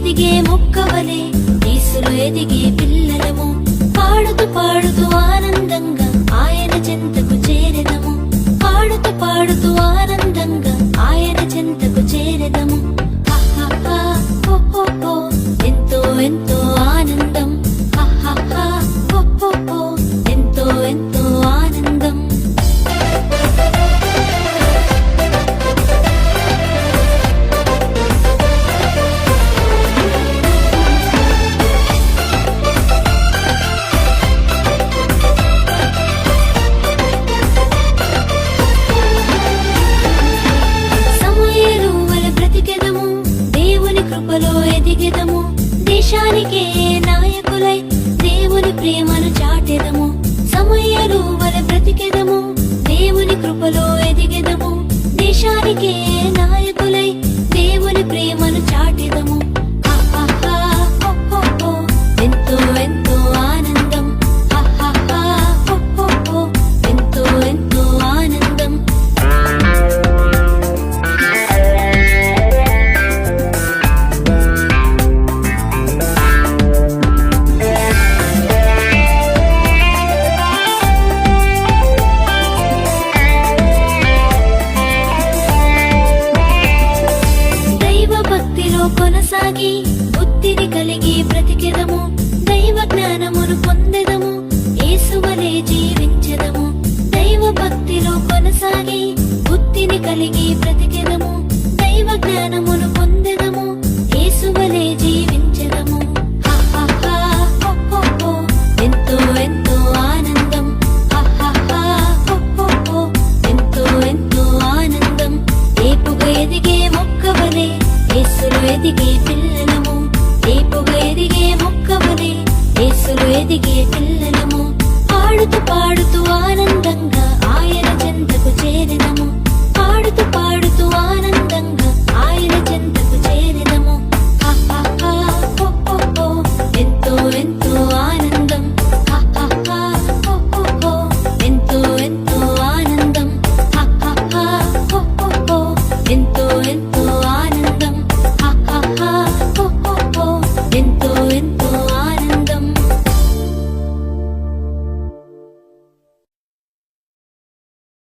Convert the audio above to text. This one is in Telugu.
ఎదిగే మొక్కవలే తీసులు ఎదిగే పిల్లలము. కృపలో ఎదిగెదము. దేశానికే నాయకులై దేవుని ప్రేమను చాటెదము. సమయాలు వల బ్రతికెదము. దేవుని కృపలో ఎదిగెదము. దేశానికే సాగి బుద్ధిని కలిగి బ్రతికెదము దైవ జ్ఞానమును పొందెదము. ఏసువలేజీ ఎదిగే పిల్లలము దీపుగా ఎదిగే మొక్కవలే యేసులు ఎదిగే పిల్లలము. పాడుతూ పాడుతూ ఆనందంగా ఆయన చెంతకు చేరినము.